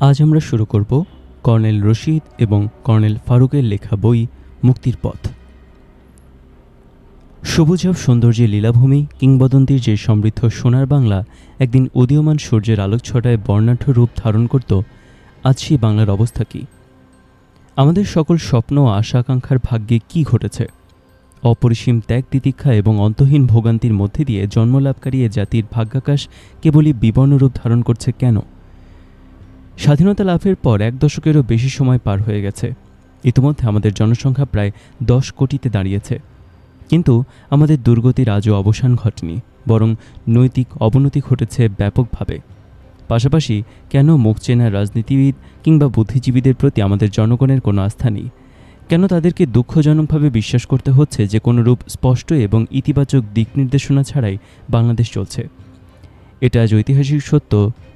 আজ আমরা শুরু করব কর্নেল রশিদ এবং কর্নেল ফারুকের লেখা বই মুক্তির পথ। সবুজাব সৌন্দর্যের লীলাভূমি, কিংবদন্তির যে সমৃদ্ধ সোনার বাংলা একদিন উদীয়মান সূর্যের আলোকছটায় বর্ণাঢ্য রূপ ধারণ করত, আজ সেই বাংলার অবস্থা কী? আমাদের সকল স্বপ্ন ও আশা আকাঙ্ক্ষার ভাগ্যে কী ঘটেছে? অপরিসীম ত্যাগ তিতিক্ষা এবং অন্তহীন ভোগান্তির মধ্যে দিয়ে জন্মলাভকারী এ জাতির ভাগ্যাকাশ কেবলই বিবর্ণরূপ ধারণ করছে কেন? স্বাধীনতা লাভের পর এক দশকেরও বেশি সময় পার হয়ে গেছে। ইতিমধ্যে আমাদের জনসংখ্যা প্রায় দশ কোটিতে দাঁড়িয়েছে। কিন্তু আমাদের দুর্গতির আজও অবসান ঘটেনি, বরং নৈতিক অবনতি ঘটেছে ব্যাপকভাবে। পাশাপাশি কেন মুখ চেনা রাজনীতিবিদ কিংবা বুদ্ধিজীবীদের প্রতি আমাদের জনগণের কোনো আস্থা নেই? কেন তাদেরকে দুঃখজনকভাবে বিশ্বাস করতে হচ্ছে যে কোনো রূপ স্পষ্ট এবং ইতিবাচক দিক নির্দেশনা ছাড়াই বাংলাদেশ চলছে? এটা আজ ঐতিহাসিক সত্য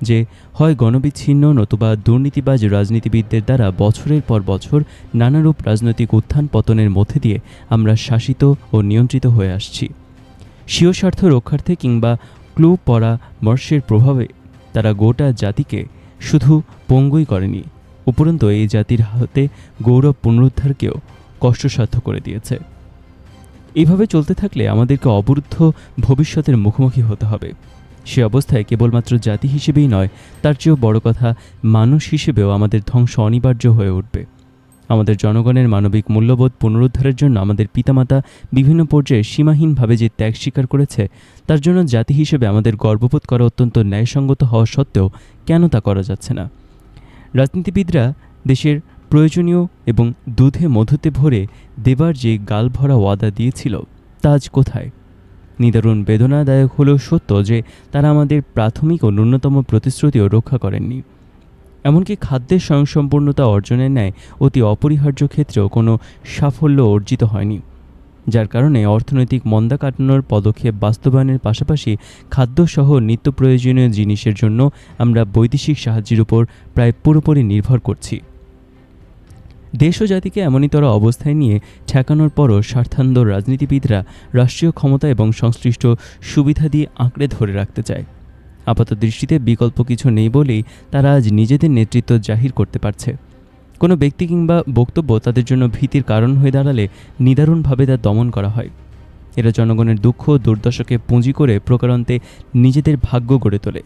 যে হয় গণবিচ্ছিন্ন নতুবা দুর্নীতিবাজ রাজনীতিবিদদের দ্বারা বছরের পর বছর নানারূপ রাজনৈতিক উত্থান পতনের মধ্যে দিয়ে আমরা শাসিত ও নিয়ন্ত্রিত হয়ে আসছি। স্বীয় স্বার্থ রক্ষার্থে কিংবা ক্লু পড়া মর্ষের প্রভাবে তারা গোটা জাতিকে শুধু পঙ্গুই করেনি, উপরন্তু এই জাতির হাতে গৌরব পুনরুদ্ধারকেও কষ্টসাধ্য করে দিয়েছে। এইভাবে চলতে থাকলে আমাদেরকে অবরুদ্ধ ভবিষ্যতের মুখোমুখি হতে হবে। সে অবস্থায় কেবলমাত্র জাতি হিসেবেই নয়, তার চেয়েও বড় কথা মানুষ হিসেবেও আমাদের ধ্বংস অনিবার্য হয়ে উঠবে। আমাদের জনগণের মানবিক মূল্যবোধ পুনরুদ্ধারের জন্য আমাদের পিতামাতা বিভিন্ন পর্যায়ে সীমাহীনভাবে যে ত্যাগ স্বীকার করেছে, তার জন্য জাতি হিসেবে আমাদের গর্ববোধ করা অত্যন্ত ন্যায়সঙ্গত হওয়া সত্ত্বেও কেন তা করা যাচ্ছে না? রাজনীতিবিদরা দেশের প্রয়োজনীয় এবং দুধে মধুতে ভরে দেবার যে গালভরা ওয়াদা দিয়েছিল, তা আজ কোথায়? নিদারুণ বেদনাদায়ক হলেও সত্য যে তারা আমাদের প্রাথমিক ও ন্যূনতম প্রতিশ্রুতিও রক্ষা করেননি। এমনকি খাদ্যের স্বয়ংসম্পূর্ণতা অর্জনের ন্যায় অতি অপরিহার্য ক্ষেত্রেও কোনো সাফল্য অর্জিত হয়নি, যার কারণে অর্থনৈতিক মন্দা কাটানোর পদক্ষেপ বাস্তবায়নের পাশাপাশি খাদ্যসহ নিত্য প্রয়োজনীয় জিনিসের জন্য আমরা বৈদেশিক সাহায্যের উপর প্রায় পুরোপুরি নির্ভর করছি। দেশ ও জাতিকে এমনইতর অবস্থায় নিয়ে ঠেকানোর পরও স্বার্থান্ধ রাজনীতিবিদরা রাষ্ট্রীয় ক্ষমতা এবং সংশ্লিষ্ট সুবিধা দিয়ে আঁকড়ে ধরে রাখতে চায়। আপাত দৃষ্টিতে বিকল্প কিছু নেই বলেই তারা আজ নিজেদের নেতৃত্ব জাহির করতে পারছে। কোনো ব্যক্তি কিংবা বক্তব্য তাদের জন্য ভীতির কারণ হয়ে দাঁড়ালে নিদারুণভাবে তা দমন করা হয়। এরা জনগণের দুঃখ দুর্দশাকে পুঁজি করে প্রকারান্তে নিজেদের ভাগ্য গড়ে তোলে।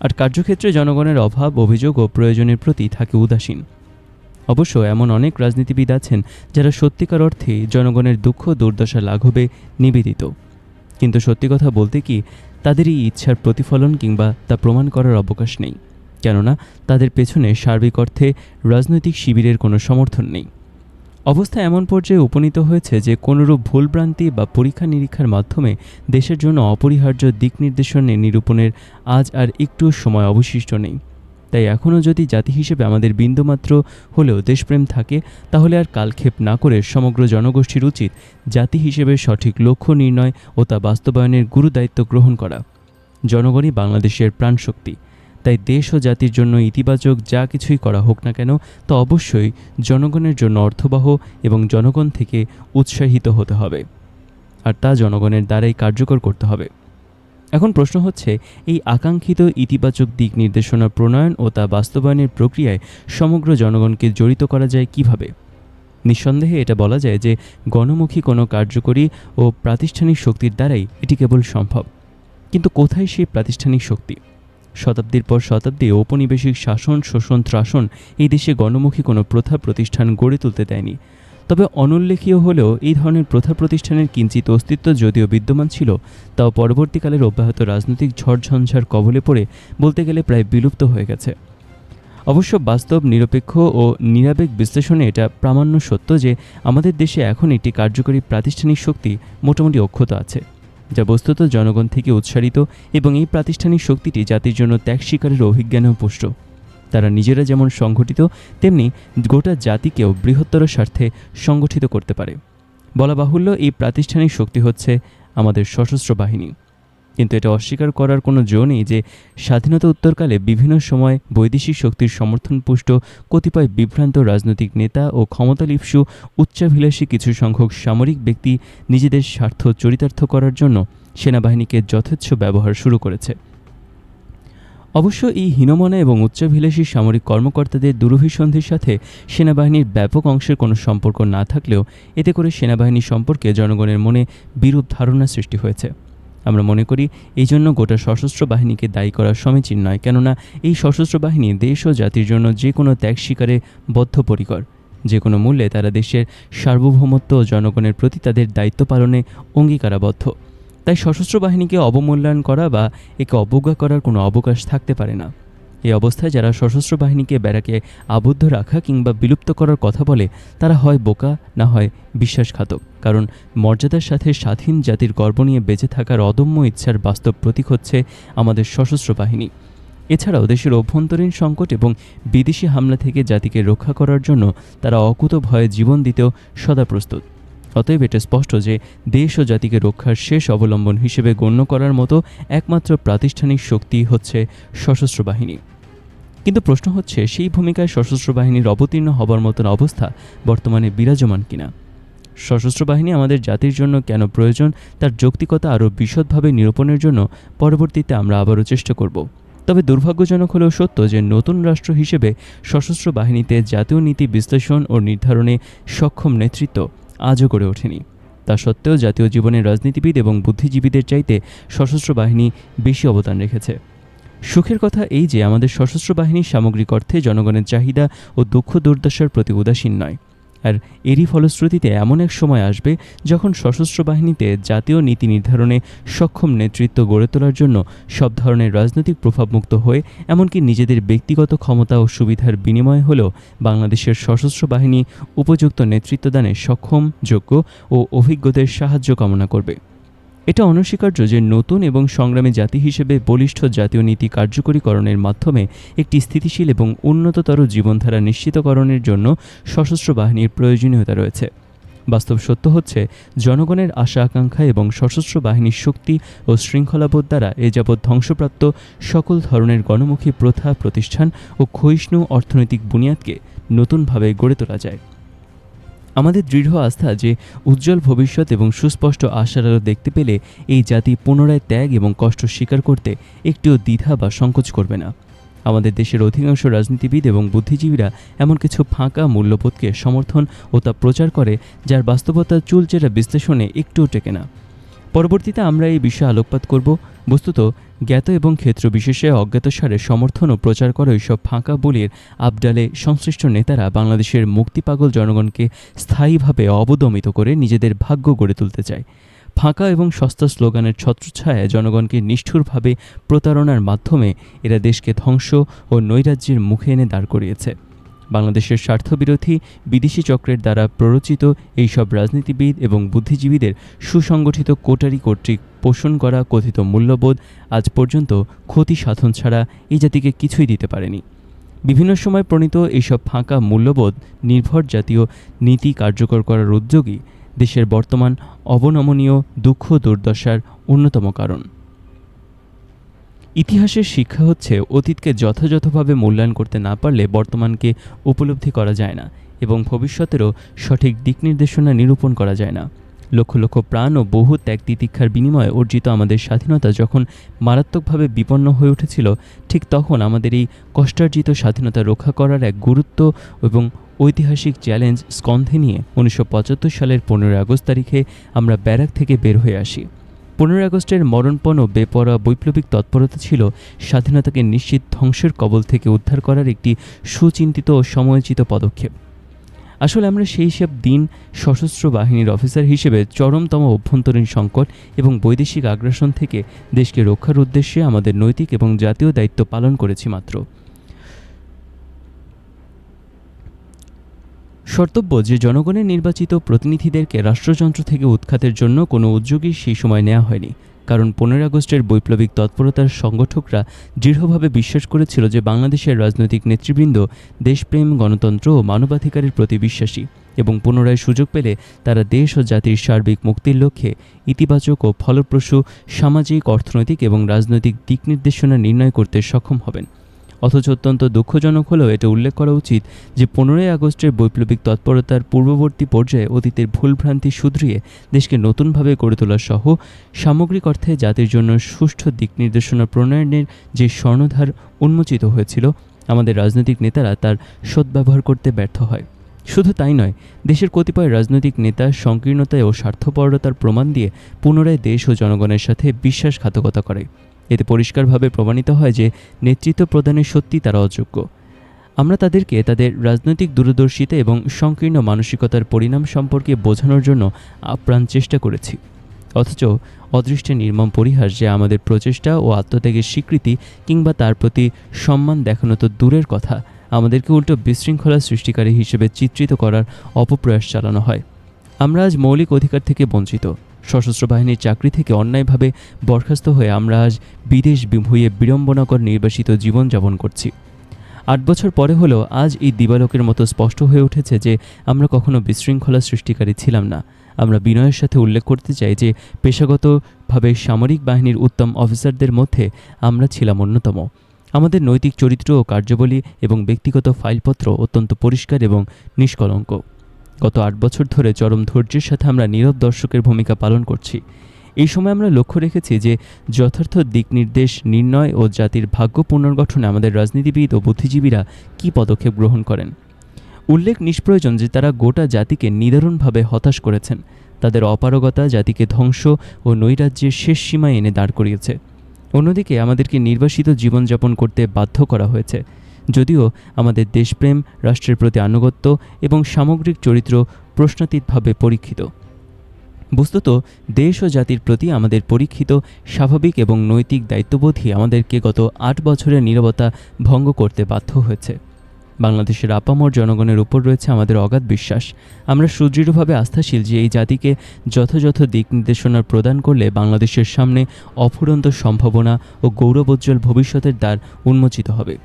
আর কার্যক্ষেত্রে জনগণের অভাব, অভিযোগ ও প্রয়োজনের প্রতি থাকে উদাসীন। অবশ্য এমন অনেক রাজনীতিবিদ আছেন যারা সত্যিকার অর্থে জনগণের দুঃখ দুর্দশা লাঘবে নিবেদিত। কিন্তু সত্যি কথা বলতে কি, তাদের এই ইচ্ছার প্রতিফলন কিংবা তা প্রমাণ করার অবকাশ নেই। কেননা, তাদের পেছনে সার্বিক অর্থে রাজনৈতিক শিবিরের কোনো সমর্থন নেই। অবস্থা এমন পর্যায়ে উপনীত হয়েছে যে কোনোরূপ ভুলভ্রান্তি বা পরীক্ষা নিরীক্ষার মাধ্যমে দেশের জন্য অপরিহার্য দিক নির্দেশনে নিরূপণের আজ আর একটু সময় অবশিষ্ট নেই। তাই এখনও যদি জাতি হিসেবে আমাদের বিন্দুমাত্র হলেও দেশপ্রেম থাকে, তাহলে আর কালক্ষেপ না করে সমগ্র জনগোষ্ঠীর উচিত জাতি হিসেবে সঠিক লক্ষ্য নির্ণয় ও তা বাস্তবায়নের গুরুদায়িত্ব গ্রহণ করা। জনগণই বাংলাদেশের প্রাণশক্তি। তাই দেশ ও জাতির জন্য ইতিবাচক যা কিছুই করা হোক না কেন, তা অবশ্যই জনগণের জন্য অর্থবহ এবং জনগণ থেকে উৎসাহিত হতে হবে। আর তা জনগণের দ্বারাই কার্যকর করতে হবে। এখন প্রশ্ন হচ্ছে, এই আকাঙ্ক্ষিত ইতিবাচক দিক নির্দেশনা প্রণয়ন ও তা বাস্তবায়নের প্রক্রিয়ায় সমগ্র জনগণকে জড়িত করা যায় কীভাবে? নিঃসন্দেহে এটা বলা যায় যে, গণমুখী কোনো কার্যকরী ও প্রাতিষ্ঠানিক শক্তির দ্বারাই এটি কেবল সম্ভব। কিন্তু কোথায় সেই প্রাতিষ্ঠানিক শক্তি? শতাব্দীর পর শতাব্দী ঔপনিবেশিক শাসন, শোষণ, ত্রাসন এই দেশে গণমুখী কোনো প্রথা, প্রতিষ্ঠান গড়ে তুলতে দেয়নি। তবে অনুল্লেখীয় হলেও এই ধরনের প্রথা প্রতিষ্ঠানের কিঞ্চিত অস্তিত্ব যদিও বিদ্যমান ছিল, তাও পরবর্তীকালের অব্যাহত রাজনৈতিক ঝড়ঝঞ্ঝার কবলে পড়ে বলতে গেলে প্রায় বিলুপ্ত হয়ে গেছে। অবশ্য বাস্তব, নিরপেক্ষ ও নিরাবেগ বিশ্লেষণে এটা প্রামাণ্য সত্য যে আমাদের দেশে এখন একটি কার্যকরী প্রাতিষ্ঠানিক শক্তি মোটামুটি অক্ষত আছে, যা বস্তুত জনগণ থেকে উৎসারিত এবং এই প্রাতিষ্ঠানিক শক্তিটি জাতির জন্য ত্যাগ স্বীকারের অভিজ্ঞানেও পুষ্ট। তারা নিজেরা যেমন সংগঠিত তেমনি গোটা জাতিকেও বৃহত্তর স্বার্থে সংগঠিত করতে পারে। বলা বাহুল্য, এই প্রাতিষ্ঠানিক শক্তি হচ্ছে আমাদের সশস্ত্র বাহিনী। কিন্তু এটা অস্বীকার করার কোনো জো নেই যে স্বাধীনতা উত্তরকালে বিভিন্ন সময় বৈদেশিক শক্তির সমর্থনপুষ্ট কতিপয় বিভ্রান্ত রাজনৈতিক নেতা ও ক্ষমতালিপ্সু উচ্চাভিলাষী কিছু সংখ্যক সামরিক ব্যক্তি নিজেদের স্বার্থ চরিতার্থ করার জন্য সেনাবাহিনীকে যথেচ্ছ ব্যবহার শুরু করেছে। অবশ্য এই হীনমনা এবং উচ্চাভিলাষী সামরিক কর্মকর্তাদের দুরভিসন্ধির সাথে সেনাবাহিনীর ব্যাপক অংশের কোনো সম্পর্ক না থাকলেও এতে করে সেনাবাহিনী সম্পর্কে জনগণের মনে বিরূপ ধারণা সৃষ্টি হয়েছে। আমরা মনে করি এই জন্য গোটা সশস্ত্র বাহিনীকে দায়ী করা সমীচীন নয়, কেননা এই সশস্ত্র বাহিনী দেশ ও জাতির জন্য যে কোনো ত্যাগ স্বীকারে বদ্ধপরিকর। যে কোনো মূল্যে তারা দেশের সার্বভৌমত্ব ও জনগণের প্রতি তাদের দায়িত্ব পালনে অঙ্গীকারাবদ্ধ। তাই সশস্ত্র বাহিনীকে অবমূল্যায়ন করা বা একে অবজ্ঞা করার কোনো অবকাশ থাকতে পারে না। এই অবস্থায় যারা সশস্ত্র বাহিনীকে ব্যারাকে আবদ্ধ রাখা কিংবা বিলুপ্ত করার কথা বলে, তারা হয় বোকা, না হয় বিশ্বাসঘাতক। কারণ মর্যাদার সাথে স্বাধীন জাতির গর্ব নিয়ে বেঁচে থাকার অদম্য ইচ্ছার বাস্তব প্রতীক হচ্ছে আমাদের সশস্ত্র বাহিনী। এছাড়াও দেশের অভ্যন্তরীণ সংকট এবং বিদেশি হামলা থেকে জাতিকে রক্ষা করার জন্য তারা অকুত ভয়ে জীবন দিতেও সদা প্রস্তুত। অতএব এটা স্পষ্ট যে দেশ ও জাতিকে রক্ষার শেষ অবলম্বন হিসেবে গণ্য করার মতো একমাত্র প্রাতিষ্ঠানিক শক্তি হচ্ছে সশস্ত্র বাহিনী। কিন্তু প্রশ্ন হচ্ছে, সেই ভূমিকায় সশস্ত্র বাহিনীর অবতীর্ণ হবার মতন অবস্থা বর্তমানে বিরাজমান কিনা? সশস্ত্র বাহিনী আমাদের জাতির জন্য কেন প্রয়োজন, তার যৌক্তিকতা আরও বিশদভাবে নিরূপণের জন্য পরবর্তীতে আমরা আবারও চেষ্টা করব। তবে দুর্ভাগ্যজনক হলেও সত্য যে নতুন রাষ্ট্র হিসেবে সশস্ত্র বাহিনীতে জাতীয় নীতি বিশ্লেষণ ও নির্ধারণে সক্ষম নেতৃত্ব আজও গড়ে ওঠেনি। তা সত্ত্বেও জাতীয় জীবনে রাজনীতিবিদ এবং বুদ্ধিজীবীদের চাইতে সশস্ত্র বাহিনী বেশি অবদান রেখেছে। সুখের কথা এই যে, আমাদের সশস্ত্র বাহিনী সামগ্রিক অর্থে জনগণের চাহিদা ও দুঃখ দুর্দশার প্রতি উদাসীন নয়। আর এরই ফলশ্রুতিতে এমন এক সময় আসবে যখন সশস্ত্র বাহিনীতে জাতীয় নীতি নির্ধারণে সক্ষম নেতৃত্ব গড়ে তোলার জন্য সব ধরনের রাজনৈতিক প্রভাবমুক্ত হয়ে, এমনকি নিজেদের ব্যক্তিগত ক্ষমতা ও সুবিধার বিনিময় হলেও বাংলাদেশের সশস্ত্র বাহিনী উপযুক্ত নেতৃত্বদানে সক্ষম, যোগ্য ও অভিজ্ঞদের সাহায্য কামনা করবে। এটা অনস্বীকার্য যে নতুন এবং সংগ্রামী জাতি হিসেবে বলিষ্ঠ জাতীয় নীতি কার্যকরীকরণের মাধ্যমে একটি স্থিতিশীল এবং উন্নততর জীবনধারা নিশ্চিতকরণের জন্য সশস্ত্র বাহিনীর প্রয়োজনীয়তা রয়েছে। বাস্তব সত্য হচ্ছে, জনগণের আশা আকাঙ্ক্ষা এবং সশস্ত্র বাহিনীর শক্তি ও শৃঙ্খলাবোধ দ্বারা এ যাবৎ ধ্বংসপ্রাপ্ত সকল ধরনের গণমুখী প্রথা, প্রতিষ্ঠান ও ক্ষয়িষ্ণু অর্থনৈতিক বুনিয়াদকে নতুনভাবে গড়ে তোলা যায়। আমাদের দৃঢ় আস্থা যে উজ্জ্বল ভবিষ্যৎ এবং সুস্পষ্ট আশার আলো দেখতে পেলে এই জাতি পুনরায় ত্যাগ এবং কষ্ট স্বীকার করতে একটিও দ্বিধা বা সংকোচ করবে না। আমাদের দেশের অধিকাংশ রাজনীতিবিদ এবং বুদ্ধিজীবীরা এমন কিছু ফাঁকা মূল্যবোধকে সমর্থন ও তা প্রচার করে, যার বাস্তবতা চুলচেরা বিশ্লেষণে একটুও টেকে না। পরবর্তীতে আমরা এই বিষয়ে আলোকপাত করব। বস্তুত, জ্ঞাত এবং ক্ষেত্র বিশেষে অজ্ঞাতসারে সমর্থন ও প্রচার করা এইসব ফাঁকা বলির আবডালে সংশ্লিষ্ট নেতারা বাংলাদেশের মুক্তিপাগল জনগণকে স্থায়ীভাবে অবদমিত করে নিজেদের ভাগ্য গড়ে তুলতে চায়। ফাঁকা এবং সস্তা স্লোগানের ছত্রছায়ায় জনগণকে নিষ্ঠুরভাবে প্রতারণার মাধ্যমে এরা দেশকে ধ্বংস ও নৈরাজ্যের মুখে এনে দাঁড় করিয়েছে। বাংলাদেশের স্বার্থবিরোধী বিদেশি চক্রের দ্বারা প্ররোচিত এইসব রাজনীতিবিদ এবং বুদ্ধিজীবীদের সুসংগঠিত কোটারি কর্তৃক পোষণ করা কথিত মূল্যবোধ আজ পর্যন্ত ক্ষতি সাধন ছাড়া এই জাতিকে কিছুই দিতে পারেনি। বিভিন্ন সময় প্রণীত এইসব ফাঁকা মূল্যবোধ নির্ভর জাতীয় নীতি কার্যকর করার উদ্যোগই দেশের বর্তমান অবনমনীয় দুঃখ দুর্দশার অন্যতম কারণ। ইতিহাসের শিক্ষা হচ্ছে, অতীতকে যথাযথভাবে মূল্যায়ন করতে না পারলে বর্তমানকে উপলব্ধি করা যায় না এবং ভবিষ্যতেরও সঠিক দিক নির্দেশনা নিরূপণ করা যায় না। লক্ষ লক্ষ প্রাণ ও বহু ত্যাগ তিতিক্ষার বিনিময়ে অর্জিত আমাদের স্বাধীনতা যখন মারাত্মকভাবে বিপন্ন হয়ে উঠেছিল, ঠিক তখন আমাদের এই কষ্টার্জিত স্বাধীনতা রক্ষা করার এক গুরুত্ব এবং ঐতিহাসিক চ্যালেঞ্জ স্কন্ধে নিয়ে উনিশশো পঁচাত্তর সালের পনেরোই আগস্ট তারিখে আমরা ব্যারাক থেকে বের হয়ে আসি। পনেরোই আগস্টের মরণপণ ও বেপরোয়া বৈপ্লবিক তৎপরতা ছিল স্বাধীনতাকে নিশ্চিত ধ্বংসের কবল থেকে উদ্ধার করার একটি সুচিন্তিত ও সময়োচিত পদক্ষেপ। আসলে আমরা সেই সব দিন, সশস্ত্র বাহিনীর অফিসার হিসেবে চরমতম অভ্যন্তরীণ সংকট এবং বৈদেশিক আগ্রাসন থেকে দেশকে রক্ষার উদ্দেশ্যে আমাদের নৈতিক এবং জাতীয় দায়িত্ব পালন করেছি মাত্র। শর্তব্য যে জনগণের নির্বাচিত প্রতিনিধিদেরকে রাষ্ট্রযন্ত্র থেকে উৎখাতের জন্য কোনো উদ্যোগই সেই সময় নেওয়া হয়নি। কারণ পনেরোই আগস্টের বৈপ্লবিক তৎপরতার সংগঠকরা দৃঢ়ভাবে বিশ্বাস করেছিল যে বাংলাদেশের রাজনৈতিক নেতৃবৃন্দ দেশপ্রেম, গণতন্ত্র ও মানবাধিকারের প্রতি বিশ্বাসী এবং পুনরায় সুযোগ পেলে তারা দেশ ও জাতির সার্বিক মুক্তির লক্ষ্যে ইতিবাচক ও ফলপ্রসূ সামাজিক, অর্থনৈতিক এবং রাজনৈতিক দিক নির্দেশনা নির্ণয় করতে সক্ষম হবেন। অথচ অত্যন্ত দুঃখজনক হলেও এটা উল্লেখ করা উচিত যে পনেরোই আগস্টের বৈপ্লবিক তৎপরতার পূর্ববর্তী পর্যায়ে অতীতের ভুলভ্রান্তি শুধরিয়ে দেশকে নতুনভাবে গড়ে তোলা সহ সামগ্রিক অর্থে জাতির জন্য সুষ্ঠু দিক নির্দেশনা প্রণয়নের যে স্বর্ণধার উন্মোচিত হয়েছিল, আমাদের রাজনৈতিক নেতারা তার সদ্ব্যবহার করতে ব্যর্থ হয়। শুধু তাই নয়, দেশের কতিপয় রাজনৈতিক নেতা সংকীর্ণতায় ও স্বার্থপরতার প্রমাণ দিয়ে পুনরায় দেশ ও জনগণের সাথে বিশ্বাসঘাতকতা করে। এতে পরিষ্কারভাবে প্রমাণিত হয় যে নেতৃত্ব প্রদানে সত্যি তারা অযোগ্য। আমরা তাদেরকে তাদের রাজনৈতিক দূরদর্শিতা এবং সংকীর্ণ মানসিকতার পরিণাম সম্পর্কে বোঝানোর জন্য আপ্রাণ চেষ্টা করেছি। অথচ অদৃষ্টের নির্মম পরিহাস যে আমাদের প্রচেষ্টা ও আত্মত্যাগের স্বীকৃতি কিংবা তার প্রতি সম্মান দেখানো তো দূরের কথা, আমাদেরকে উল্টো বিশৃঙ্খলা সৃষ্টিকারী হিসেবে চিত্রিত করার অপপ্রয়াস চালানো হয়। আমরা আজ মৌলিক অধিকার থেকে বঞ্চিত। সশস্ত্র বাহিনীর চাকরি থেকে অন্যায়ভাবে বরখাস্ত হয়ে আমরা আজ বিদেশ হয়ে বিড়ম্বনাকর নির্বাসিত জীবনযাপন করছি। আট বছর পরে হলো আজ এই দিবালোকের মতো স্পষ্ট হয়ে উঠেছে যে আমরা কখনো বিশৃঙ্খলা সৃষ্টিকারী ছিলাম না। আমরা বিনয়ের সাথে উল্লেখ করতে চাই যে পেশাগতভাবে সামরিক বাহিনীর উত্তম অফিসারদের মধ্যে আমরা ছিলাম অন্যতম। আমাদের নৈতিক চরিত্র ও কার্যাবলী এবং ব্যক্তিগত ফাইলপত্র অত্যন্ত পরিষ্কার এবং নিষ্কলঙ্ক। গত আট বছর ধরে চরম ধৈর্যের সাথে আমরা নীরব দর্শকের ভূমিকা পালন করছি। এই সময় আমরা লক্ষ্য রেখেছি যে, যথার্থ দিক নির্দেশ নির্ণয় ও জাতির ভাগ্য পুনর্গঠনে আমাদের রাজনীতিবিদ ও বুদ্ধিজীবীরা কী পদক্ষেপ গ্রহণ করেন? উল্লেখ নিষ্প্রয়োজন যে, তারা গোটা জাতিকে নিদারুণভাবে হতাশ করেছেন। তাদের অপারগতা জাতিকে ধ্বংস ও নৈরাজ্যের শেষ সীমায় এনে দাঁড় করিয়েছে। অন্যদিকে আমাদেরকে নির্বাসিত জীবনযাপন করতে বাধ্য করা হয়েছে। যদিও আমাদের দেশপ্রেম, রাষ্ট্রের প্রতি আনুগত্য এবং সামগ্রিক চরিত্র প্রশ্নাতীতভাবে পরীক্ষিত। বস্তুত দেশ ও জাতির প্রতি আমাদের পরীক্ষিত, স্বাভাবিক এবং নৈতিক দায়িত্ববোধই আমাদেরকে গত আট বছরের নীরবতা ভঙ্গ করতে বাধ্য হয়েছে। বাংলাদেশের আপামর জনগণের উপর রয়েছে আমাদের অগাধ বিশ্বাস। আমরা সুদৃঢ়ভাবে আস্থাশীল যে এই জাতিকে যথাযথ দিক নির্দেশনা প্রদান করলে বাংলাদেশের সামনে অফুরন্ত সম্ভাবনা ও গৌরবোজ্জ্বল ভবিষ্যতের দ্বার উন্মোচিত হবে।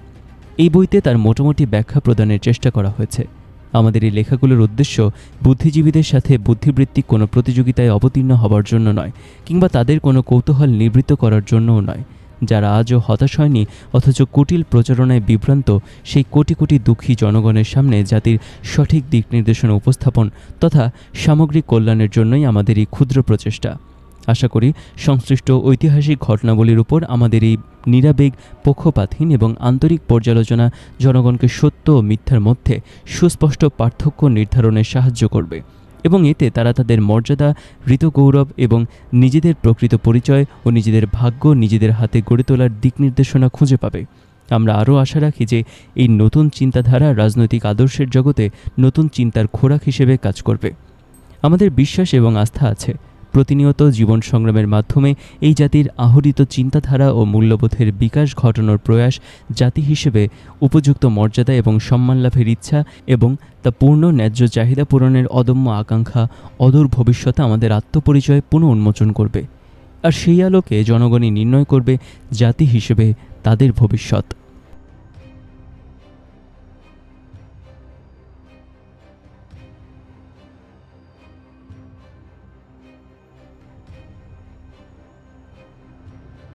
এই বইতে তার মোটামুটি ব্যাখ্যা প্রদানের চেষ্টা করা হয়েছে। আমাদের এই লেখাগুলোর উদ্দেশ্য বুদ্ধিজীবীদের সাথে বুদ্ধিবৃত্তিক কোনো প্রতিযোগিতায় অবতীর্ণ হবার জন্য নয়, কিংবা তাদের কোনো কৌতূহল নিবৃত্ত করার জন্যও নয়। যারা আজও হতাশ হয়নি, অথচ কুটিল প্রচারণায় বিভ্রান্ত, সেই কোটি কোটি দুঃখী জনগণের সামনে জাতির সঠিক দিক নির্দেশনা উপস্থাপন তথা সামগ্রিক কল্যাণের জন্যই আমাদের এই ক্ষুদ্র প্রচেষ্টা। আশা করি সংশ্লিষ্ট ঐতিহাসিক ঘটনাবলীর উপর আমাদের এই নিরাবেগ, পক্ষপাতহীন এবং আন্তরিক পর্যালোচনা জনগণকে সত্য ও মিথ্যার মধ্যে সুস্পষ্ট পার্থক্য নির্ধারণে সাহায্য করবে এবং এতে তারা তাদের মর্যাদা ঋতগৌরব এবং নিজেদের প্রকৃত পরিচয় ও নিজেদের ভাগ্য নিজেদের হাতে গড়ে তোলার দিক নির্দেশনা খুঁজে পাবে। আমরা আরও আশা রাখি যে এই নতুন চিন্তাধারা রাজনৈতিক আদর্শের জগতে নতুন চিন্তার খোরাক হিসেবে কাজ করবে। আমাদের বিশ্বাস এবং আস্থা আছে প্রতিনিয়ত জীবন সংগ্রামের মাধ্যমে এই জাতির আহরিত চিন্তাধারা ও মূল্যবোধের বিকাশ ঘটানোর প্রয়াস জাতি হিসেবে উপযুক্ত মর্যাদা এবং সম্মান লাভের ইচ্ছা এবং তা পূর্ণ ন্যায্য চাহিদা পূরণের অদম্য আকাঙ্ক্ষা, অদূর ভবিষ্যতে আমাদের আত্মপরিচয় পুনঃ উন্মোচন করবে। আর সেই আলোকে জনগণই নির্ণয় করবে জাতি হিসেবে তাদের ভবিষ্যৎ।